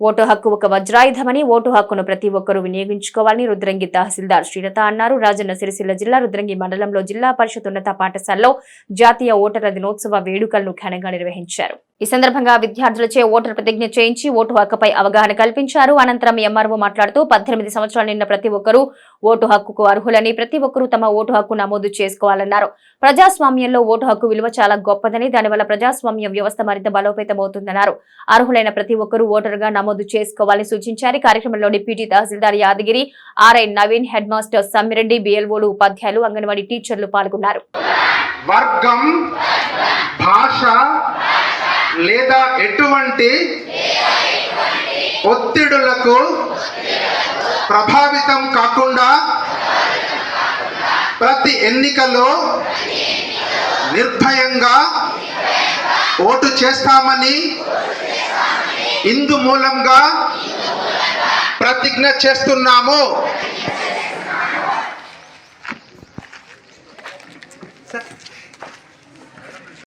Vote హక్కు ఒక వజ్రాయుధమని vote హక్కును ప్రతి ఒక్కరూ వినియోగించుకోవాలని రుద్రంగి తహసీల్దార్ శ్రీలత అన్నారు. రాజన్న సిరిసిల్ల జిల్లా రుద్రంగి మండలంలో జిల్లా పరిషత్ ఉన్నత పాఠశాలలో జాతీయ ఓటర్ల దినోత్సవ వేడుకలను ఘనంగా నిర్వహించారు. ఈ సందర్భంగా విద్యార్థులచే ఓటర్ ప్రతిజ్ఞ చేయించి ఓటు హక్కుపై అవగాహన కల్పించారు. అనంతరం ఎంఆర్ఓ మాట్లాడుతూ పద్దెనిమిది సంవత్సరాలు నిన్న ప్రతి ఒక్కరూ ఓటు హక్కుకు అర్హులని ప్రతి ఒక్కరూ తమ ఓటు హక్కు నమోదు చేసుకోవాలన్నారు. ప్రజాస్వామ్యంలో ఓటు హక్కు విలువ చాలా గొప్పదని దానివల్ల ప్రజాస్వామ్య వ్యవస్థ మరింత బలోపేతమవుతుందన్నారు. అర్హులైన ప్రతి ఒక్కరూ ఓటరుగా నమోదు చేసుకోవాలని సూచించారు. కార్యక్రమంలో deputy tahsildar Yadagiri RI Naveen head master Sammireddy బిఎల్ఓలు ఉపాధ్యాయులు అంగన్వాడీ టీచర్లు పాల్గొన్నారు. వర్గం లేదా ఎటువంటి ఒత్తిడులకు ప్రభావితం కాకుండా ప్రతి ఎన్నికలో నిర్భయంగా ఓటు చేస్తామని ఇందు మూలంగా ప్రతిజ్ఞ చేస్తున్నాము. సార్